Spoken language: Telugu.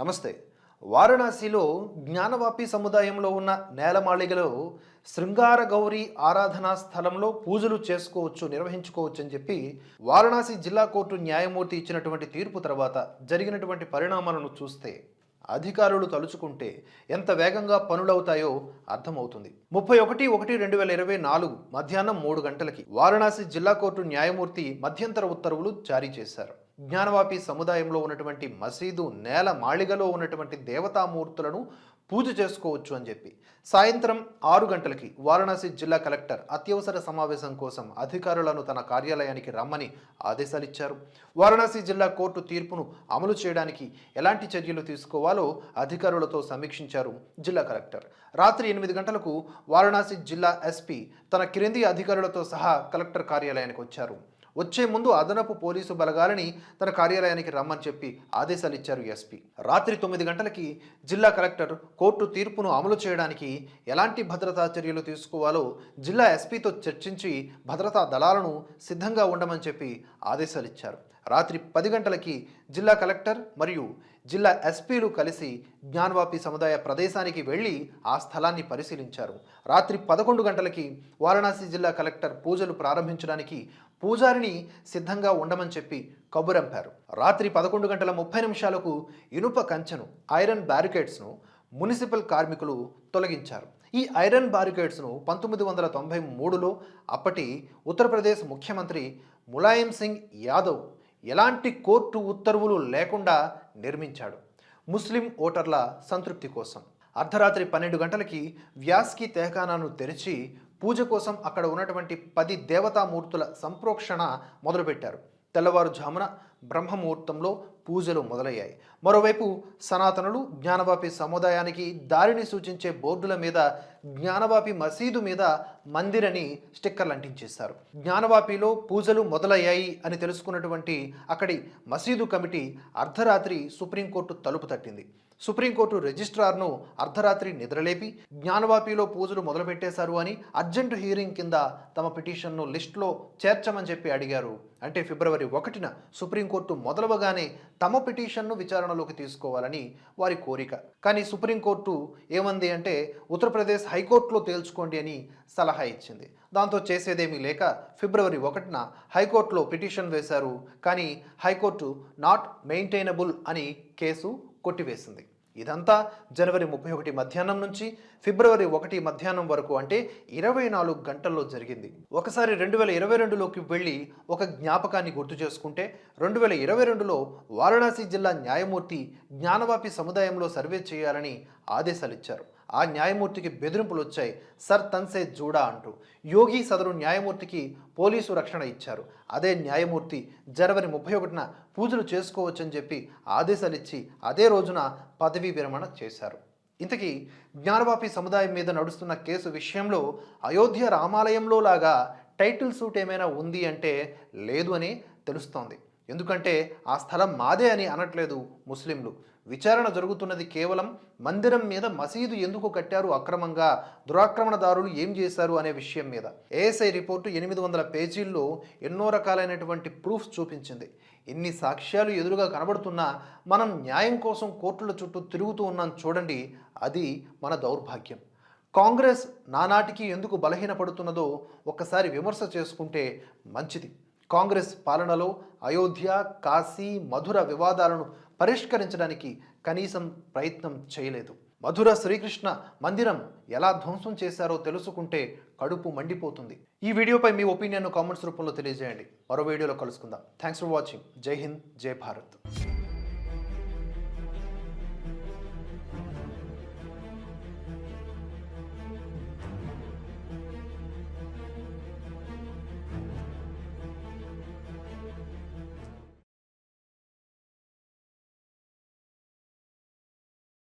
నమస్తే. వారణాసిలో జ్ఞానవాపి సముదాయంలో ఉన్న నేలమాళిగలో శృంగార గౌరీ ఆరాధనా స్థలంలో పూజలు చేసుకోవచ్చు నిర్వహించుకోవచ్చు అని చెప్పి వారణాసి జిల్లా కోర్టు న్యాయమూర్తి ఇచ్చినటువంటి తీర్పు తర్వాత జరిగినటువంటి పరిణామాలను చూస్తే అధికారులు తలుచుకుంటే ఎంత వేగంగా పనులవుతాయో అర్థమవుతుంది. ముప్పై ఒకటి ఒకటి రెండు వేల ఇరవై నాలుగు మధ్యాహ్నం మూడు గంటలకి వారణాసి జిల్లా కోర్టు న్యాయమూర్తి మధ్యంతర ఉత్తర్వులు జారీ చేశారు. జ్ఞానవాపి సముదాయంలో ఉన్నటువంటి మసీదు నేల మాళిగలో ఉన్నటువంటి దేవతామూర్తులను పూజ చేసుకోవచ్చు అని చెప్పి. సాయంత్రం ఆరు గంటలకి వారణాసి జిల్లా కలెక్టర్ అత్యవసర సమావేశం కోసం అధికారులను తన కార్యాలయానికి రమ్మని ఆదేశాలిచ్చారు వారణాసి జిల్లా కోర్టు తీర్పును అమలు చేయడానికి ఎలాంటి చర్యలు తీసుకోవాలో అధికారులతో సమీక్షించారు జిల్లా కలెక్టర్. రాత్రి ఎనిమిది గంటలకు వారణాసి జిల్లా ఎస్పీ తన క్రింది అధికారులతో సహా కలెక్టర్ కార్యాలయానికి వచ్చారు. వచ్చే ముందు అదనపు పోలీసు బలగాలని తన కార్యాలయానికి రమ్మని చెప్పి ఆదేశాలు ఇచ్చారు ఎస్పీ. రాత్రి తొమ్మిది గంటలకి జిల్లా కలెక్టర్ కోర్టు తీర్పును అమలు చేయడానికి ఎలాంటి భద్రతా చర్యలు తీసుకోవాలో జిల్లా ఎస్పీతో చర్చించి భద్రతా దళాలను సిద్ధంగా ఉండమని చెప్పి ఆదేశాలు ఇచ్చారు. రాత్రి పది గంటలకి జిల్లా కలెక్టర్ మరియు జిల్లా ఎస్పీలు కలిసి జ్ఞానవాపి సముదాయ ప్రదేశానికి వెళ్ళి ఆ స్థలాన్ని పరిశీలించారు. రాత్రి పదకొండు గంటలకి వారణాసి జిల్లా కలెక్టర్ పూజలు ప్రారంభించడానికి పూజారిని సిద్ధంగా ఉండమని చెప్పి కబురంపారు. రాత్రి పదకొండు గంటల ముప్పై నిమిషాలకు ఇనుప కంచెను ఐరన్ బ్యారికేడ్స్ను మున్సిపల్ కార్మికులు తొలగించారు. ఈ ఐరన్ బ్యారికేడ్స్ను పంతొమ్మిది వందల తొంభై మూడులో అప్పటి ఉత్తరప్రదేశ్ ముఖ్యమంత్రి ములాయం సింగ్ యాదవ్ ఎలాంటి కోర్టు ఉత్తర్వులు లేకుండా నిర్మించాడు. ముస్లిం ఓటర్ల సంతృప్తి కోసం. అర్ధరాత్రి పన్నెండు గంటలకి వ్యాస్కి తెహఖానాను తెరిచి పూజ కోసం అక్కడ ఉన్నటువంటి పది దేవతామూర్తుల సంప్రోక్షణ మొదలుపెట్టారు. తెల్లవారుజామున బ్రహ్మముహూర్తంలో పూజలు మొదలయ్యాయి. మరోవైపు సనాతనులు జ్ఞానవాపి సముదాయానికి దారిని సూచించే బోర్డుల మీద జ్ఞానవాపి మసీదు మీద మందిరని స్టిక్కర్లు అంటించేశారు. జ్ఞానవాపిలో పూజలు మొదలయ్యాయి అని తెలుసుకున్నటువంటి అక్కడి మసీదు కమిటీ అర్ధరాత్రి సుప్రీంకోర్టు తలుపు తట్టింది. సుప్రీంకోర్టు రిజిస్ట్రార్ను అర్ధరాత్రి నిద్రలేపి జ్ఞానవాపిలో పూజలు మొదలుపెట్టేశారు అని అర్జెంటు హీరింగ్ కింద తమ పిటిషన్ను లిస్టులో చేర్చమని చెప్పి అడిగారు. అంటే ఫిబ్రవరి ఒకటిన సుప్రీంకోర్టు మొదలవగానే తమ పిటిషన్ను విచారణలోకి తీసుకోవాలని వారి కోరిక. కానీ సుప్రీంకోర్టు ఏమంది అంటే ఉత్తరప్రదేశ్ హైకోర్టులో తేల్చుకోండి అని సలహా ఇచ్చింది. దాంతో చేసేదేమీ లేక ఫిబ్రవరి ఒకటిన హైకోర్టులో పిటిషన్ వేశారు. కానీ హైకోర్టు నాట్ మెయింటైనబుల్ అని కేసు కొట్టివేసింది. ఇదంతా జనవరి ముప్పై ఒకటి మధ్యాహ్నం నుంచి ఫిబ్రవరి ఒకటి మధ్యాహ్నం వరకు అంటే ఇరవై నాలుగు గంటల్లో జరిగింది. ఒకసారి రెండు వేల ఇరవై రెండులోకి వెళ్ళి ఒక జ్ఞాపకాన్ని గుర్తు చేసుకుంటే రెండు వేల ఇరవై రెండులో వారణాసి జిల్లా న్యాయమూర్తి జ్ఞానవాపి సముదాయంలో సర్వే చేయాలని ఆదేశాలు ఇచ్చారు ఆ న్యాయమూర్తికి బెదిరింపులు వచ్చాయి. సర్ తన్సే జూడా అంటూ. యోగి సదరు న్యాయమూర్తికి పోలీసు రక్షణ ఇచ్చారు. అదే న్యాయమూర్తి జనవరి ముప్పై ఒకటిన పూజలు చేసుకోవచ్చని చెప్పి ఆదేశాలు ఇచ్చి అదే రోజున పదవీ విరమణ చేశారు. ఇంతకీ జ్ఞానవాపి సముదాయం మీద నడుస్తున్న కేసు విషయంలో అయోధ్య రామాలయంలో లాగా టైటిల్ సూట్ ఏమైనా ఉంది అంటే లేదు అని తెలుస్తోంది. ఎందుకంటే ఆ స్థలం మాదే అని అనట్లేదు ముస్లింలు. విచారణ జరుగుతున్నది కేవలం మందిరం మీద మసీదు ఎందుకు కట్టారు అక్రమంగా? దురాక్రమణదారులు ఏం చేశారు అనే విషయం మీద. ఏఎస్ఐ రిపోర్టు ఎనిమిది వందల పేజీల్లో ఎన్నో రకాలైనటువంటి ప్రూఫ్స్ చూపించింది. ఇన్ని సాక్ష్యాలు ఎదురుగా కనబడుతున్నా మనం న్యాయం కోసం కోర్టుల చుట్టూ తిరుగుతూ ఉన్నాం చూడండి అది మన దౌర్భాగ్యం. కాంగ్రెస్ నానాటికి ఎందుకు బలహీనపడుతున్నదో ఒక్కసారి విమర్శ చేసుకుంటే మంచిది. కాంగ్రెస్ పాలనలో అయోధ్య కాశీ మధుర వివాదాలను పరిష్కరించడానికి కనీసం ప్రయత్నం చేయలేదు. మధుర శ్రీకృష్ణ మందిరం ఎలా ధ్వంసం చేశారో తెలుసుకుంటే కడుపు మండిపోతుంది. ఈ వీడియోపై మీ ఒపీనియన్ను కామెంట్స్ రూపంలో తెలియజేయండి. మరో వీడియోలో కలుసుకుందాం. థ్యాంక్స్ ఫర్ వాచింగ్ జై హింద్ జై భారత్.